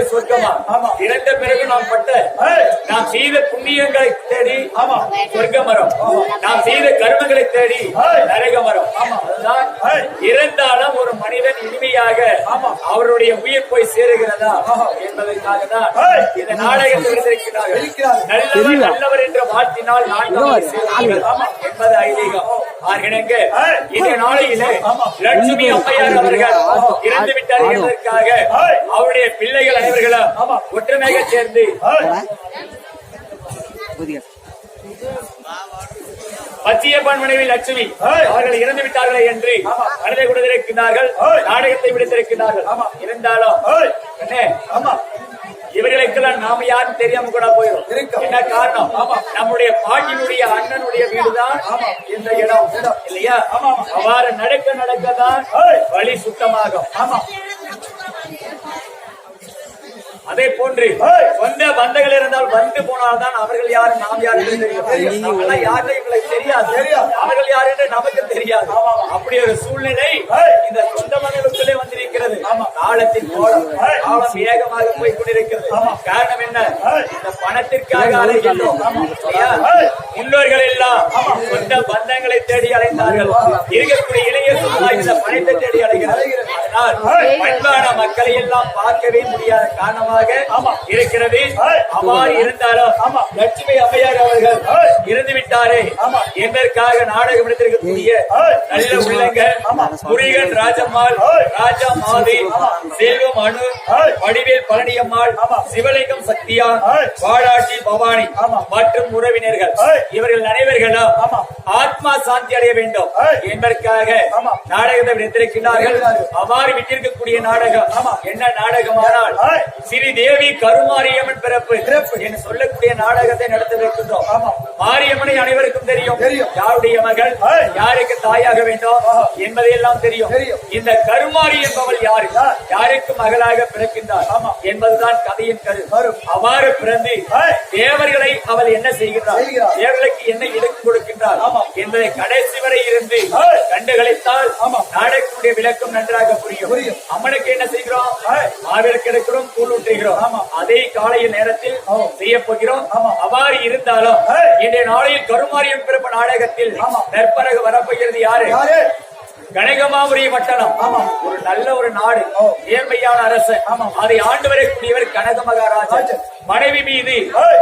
வாழ்வது சொர்க்கமா. இறந்த பிறகு நாம் பட்ட நாம் செய்த புண்ணியங்களை தேடி ஆமா. சொர்க்க மரம் நாம் செய்த கர்மங்களை தேடி. நரக மரம். இறந்தாலும் ஒரு மனிதன் இனிமையாக ஆமா. அவருடைய உயிர் போய் சேருகிறதா. என்பதற்காக தான். இந்த நாடகத்தில் இருக்கிறார்கள். நல்லவர் நல்லவர் என்ற வாழ்த்தினால் நான்காவது. என்பது ஐதீகம் ஆகினங்க. இந்த நாளையிலே. லட்சுமி அம்மையார் அவர்கள் இறந்து விட்டார் என்பதற்காக. அவருடைய பிள்ளைகள் அனைவர்களும். ஒற்றுமையாக சேர்ந்து பச்சியப்பன் மனைவி லட்சுமி. அவர்கள் இறந்து விட்டார்களே என்று. மனதை கொடுத்திருக்கிறார்கள். நாடகத்தை விடுத்திருக்கிறார்கள். இருந்தாலும் இவர்களுக்கெல்லாம் நாம யாரும் தெரியாம கூட போயிடும். என்ன காரணம் ஆமா. நம்முடைய பாட்டினுடைய அண்ணனுடைய வீடுதான். இந்த இடம். இல்லையா. அவ்வாறு நடக்க நடக்கதான். வழி சுத்தமாகும் ஆமா அதே போன்று. சொந்த பந்தங்கள் இருந்தால் வந்து போனால்தான் அவர்கள் யாரு நாம் யாரு யாருன்னு எங்களுக்கு தெரியாது. அவர்கள் யாரு என்று நமக்கு தெரியாது. அப்படி ஒரு சூழ்நிலை. இந்த சொந்த பந்தங்களுக்குள்ளே வந்திருக்கிறது. காலத்தின் கோலம் ஏய். காலம் வேகமாக போய் கொண்டிருக்கிறது. காரணம் என்ன. இந்த பணத்திற்காக அலைகின்றோம். முன்னோர்கள் எல்லாம் சொந்த பந்தங்களை தேடி அலைந்தார்கள் இருக்கக்கூடிய இளைய சமுதாயம் இந்த பணத்தை தேடி அலைகிறது அதனால். பண்பான மக்களை எல்லாம் பார்க்கவே முடியாத காரணமாக ஆமா. இருக்கிறது. அவ்வாறு இருந்தாலும். லட்சுமி அம்மையார் அவர்கள் ஏய். இறந்து விட்டாரே. என்பதற்காக நாடகம் எடுத்திருக்கக்கூடிய. நல்ல உள்ளங்கள். முருகன் ராஜம்மாள். ராஜா மாதி செல்வம் அணு. வடிவேல் பழனியம்மாள். சிவலிங்கம் சக்தியா. வாடாட்சி பவானி. மற்றும் உறவினர்கள். இவர்கள் அனைவர்களும். ஆத்மா சாந்தி அடைய வேண்டும். என்பதற்காக. நாடகத்தை விடுத்திருக்கிறார்கள். அவ்வாறு விட்டிருக்கக்கூடிய நாடகம். என்ன நாடகமானால் ஸ்ரீ தேவி கருமாரியம்மன் பிறப்பு. என்று சொல்லக்கூடிய நாடகத்தை நடத்த வைக்கின்றோம் ஆமா. மாரியம்மனை அனைவருக்கும் தெரியும். யாருடைய மகள். யாருக்கு தாயாக வேண்டும் ஆஹா. என்பதையெல்லாம் தெரியும். இந்த கருமாரி என்பவள் யாரு யார்? யாருக்கு மகளாக பிறக்கின்றார். என்பதுதான் கதையின் கரு. அவ்வாறு பிறந்து. தேவர்களை அவள் என்ன செய்கின்றார் செய்கிறார். தேவர்களுக்கு என்ன இலக்கு கொடுக்கின்றார். என்பதை கடைசி வரை இருந்து ஏய். கண்டுகளித்தால் ஆமா. நாடகத்துடைய விளக்கம் நன்றாக புரியும். அம்மனுக்கு என்ன செய்கிறோம். மாவிளக்கு எடுக்கிறோம் கூழ் ஆமா. அதே காலையில் நேரத்தில். செய்ய போகிறோம் ஆமா. அவ்வாறு இருந்தாலும். இன்றைய நாளையில் கருமாரியம் பிறப்பு நாடகத்தில். நற்பரகு வரப்போகிறது யாரு யாரு கனகமாபுரி பட்டணம் ஆமா. ஒரு நல்ல ஒரு நாடு. நேர்மையான அரசு ஆமா. அதை ஆண்டு வரக்கூடியவர் கனக மகாராஜா ராஜன். மனைவி மீது.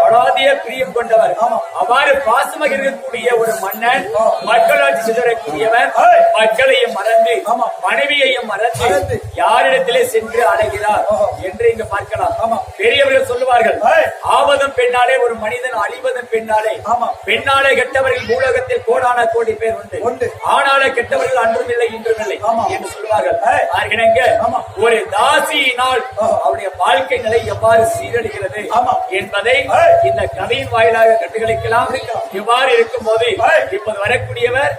அடாதிய பிரியம் கொண்டவர். அவ்வாறு பாசமாக இருக்கக்கூடிய ஒரு மன்னன். மக்களாட்சி சிதறக்கூடியவர். மக்களையும் மறந்து ஆமா. மனைவியையும் மறந்து. யாரிடத்திலே சென்று அடைகிறார். என்று இங்கு பார்க்கலாம் ஆமா. பெரியவர்கள் சொல்லுவார்கள் ஏய். ஆவதும் பெண்ணாலே ஒரு மனிதன் அழிவதும் பெண்ணாலே ஆமா. பெண்ணாலே கெட்டவர்கள் பூலகத்தில் கோடான கோடி பேர் உண்டு உண்டு. ஆனாலே கெட்டவர்கள் அன்றும் இல்லை இன்றும் இல்லை. என்று சொல்லுவார்கள். ஒரு தாசியினால். அவருடைய வாழ்க்கை நிலை எவ்வாறு சீரழிகிறது. என்பதை. இந்த கதையின் வாயிலாக கட்டுகளிக்கலாம். இவ்வாறு இருக்கும்போது ஏய். இப்போது வரக்கூடியவர்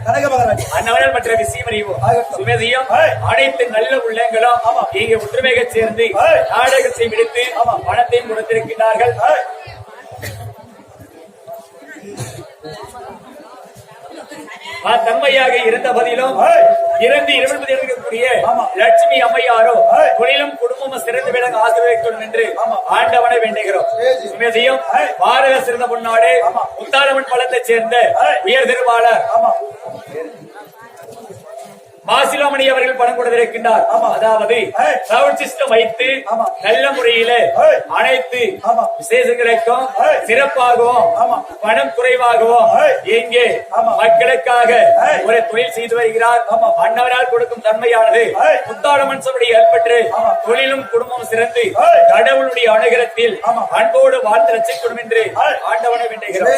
அன்னவர்கள் மற்ற விஷயம் அறிவோம் ஆகட்டும். சுமதியும். அனைத்து நல்ல உள்ளங்களும். இங்கே ஒற்றுமையாக சேர்ந்து. நாடகத்தை விடுத்து. பணத்தையும் கொடுத்திருக்கிறார்கள் தன்மையாக இருந்த பதிலும் இறந்து இருபது இருக்கக்கூடிய. லட்சுமி அம்மையாரோ. தொழிலும் குடும்பமும் சிறந்து விளங்க ஆசிரியக்கணும் என்று. ஆண்டவனை வேண்டுகிறோம் ஏய். பாரத சிறந்த பொன்னாடு ஆமா. முத்தாளவன் பலத்தைச் சேர்ந்த. உயர் திருவாளர் ஆமா மாசிலாமணி அவர்கள் பணம் கொடுத்திருக்கின்றார். அதாவது. சவுண்ட் சிஸ்டம் வைத்து. நல்ல முறையில. அனைத்து. விசேஷங்களுக்கும். சிறப்பாகவும். பணம் குறைவாகவும் ஆமா. மக்களுக்காக. ஒரு தொழில் செய்து வருகிறார் ஆமா. அன்னவரால் கொடுக்கும் தன்மையானது ஏய். புத்தாட மனுஷனுடைய ஏற்பட்டு. தொழிலும் குடும்பம் சிறந்து. கடவுளுடைய அனுகிரத்தில். அன்போடு வாழ்ந்து ரசிக்கணும் என்று. ஆண்டவனை வேண்டுகிறோம்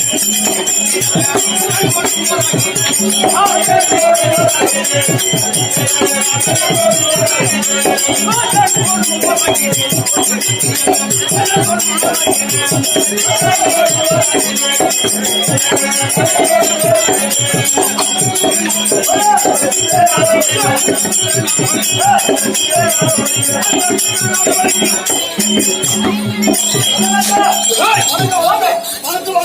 はい、こ。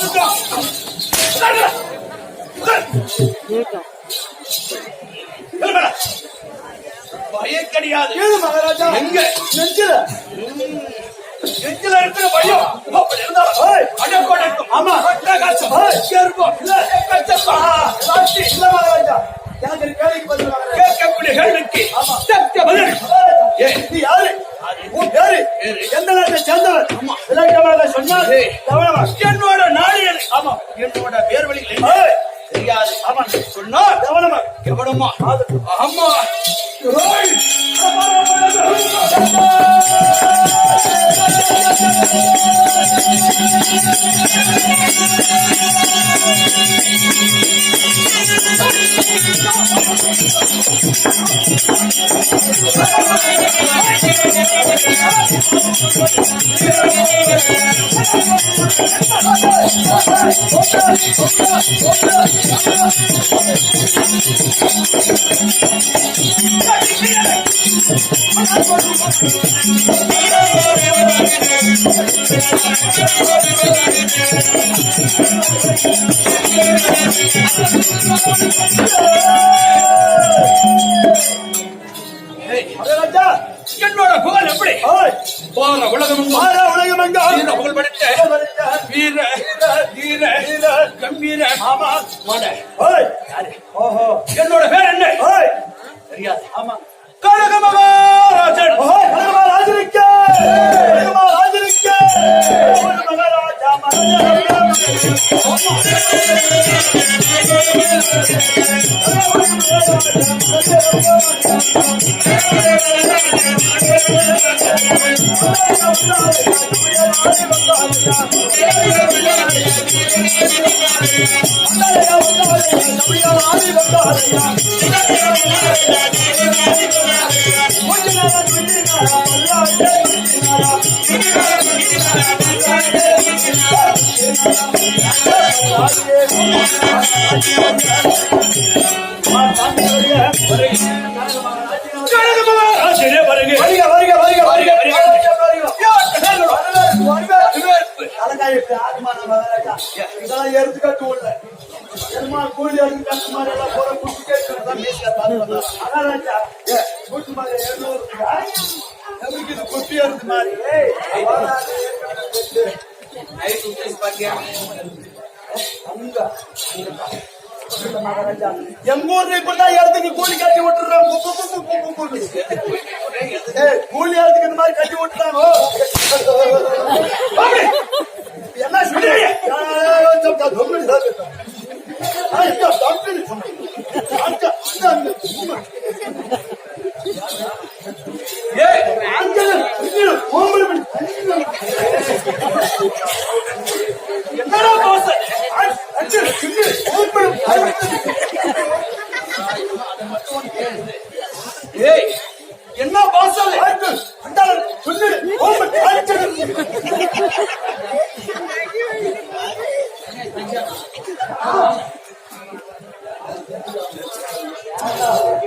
பயம் கிடையாது மகாராஜா. எங்க? நெஞ்சில. நெஞ்சில இருக்கிற பயம். அப்படி இருந்தாலும் ஏய். அடக்கோட இருக்கும் ஆமா. பிரகாசம். இருக்கும் இல்ல. சாட்சி இல்ல மகாராஜா. எனக்கு ஒரு கேள்விக்கு பதில் மகாராஜா கேட்கக்கூடிய கேள்விக்கு ஆமா. தக்க பதில். ஏய். நீ யாரு? உன் பேரு? பேரு. எந்த நாட்டை சேர்ந்தவர்? ஆமா. விளக்கமாக சொன்னால் ஏய். கவனமா என்னோட நாடு? ஆமா. என்னோட வழியில் சொன்னார் கவனமா கவனமா. அம்மா என்னோட புகழ் எப்படி? போன உலகம் மாறா உலகமெங்க வீர புகழ் படைத்த வீர வீர வீர. கம்பீர. ஆமா. ஏய். ஓஹோ. என்னோட பேர் என்ன? ஏய். தெரியாது. ஆமா. கனக மகாராஜன் ஓஹோ கனகமா ராஜனுக்கு கனகமா ராஜனுக்கு ஒரு மகாராஜா மகாராஜா வருக வருக வருக. வருக வருக வருக, இதெல்லாம் உள்ள பெருமாள் கூலி எடுத்து கட்டு எல்லாம் போற குட்டி கேட்டு மகாராஜா குட்டி மாதிரி எழுநூறு எதுக்கு இது குட்டி எடுத்து மாதிரி எங்க ஊர்ல இப்பதான் இடத்துக்கு கூலி கட்டி விட்டுறோம் கூலி இடத்துக்கு இந்த மாதிரி கட்டி விட்டுட்டானோ என்ன என்னடா பாச?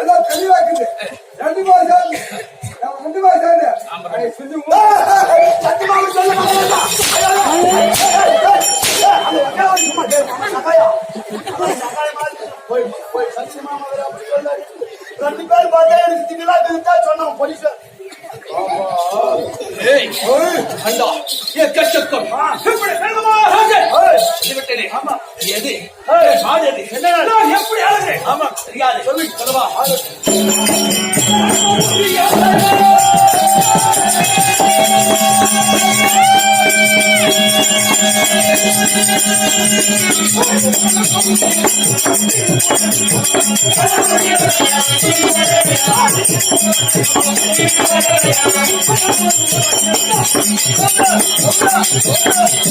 எல்லாம் தெளிவாக்குது. ரெண்டு மாசம் ரெண்டு மாசம் சத்தியமாக சொல்ல போய் போய் சத்தியமா அப்படி சொல்லாரு. ரெண்டு பேர் பார்த்தா எனக்கு திங்களா இருந்தா சொன்னோம் போலீஸ். வேகமாக. ஆமா. எது? என்ன? நான் எப்படி அழகு? ஆமா. தெரியாது. சொல்லு சொல்லவா அது போகாம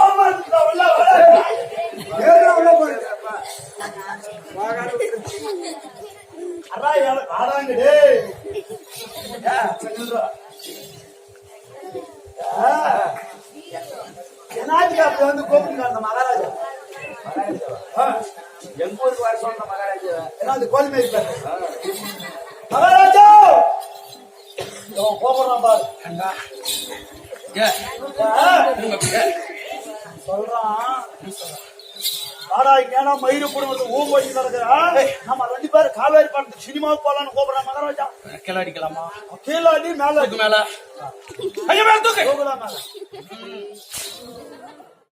பாரு சொல்றான். வாடா இங்கேனா மயிறு நம்ம ரெண்டு பேரும் காவேரி படத்துக்கு சினிமாவுக்கு போலான்னு கூப்பிடுறான் மகாராஜா கிளடிக்கலாமா கீழே அடி மேல மேல ஐயா மேல தூக்கு மேல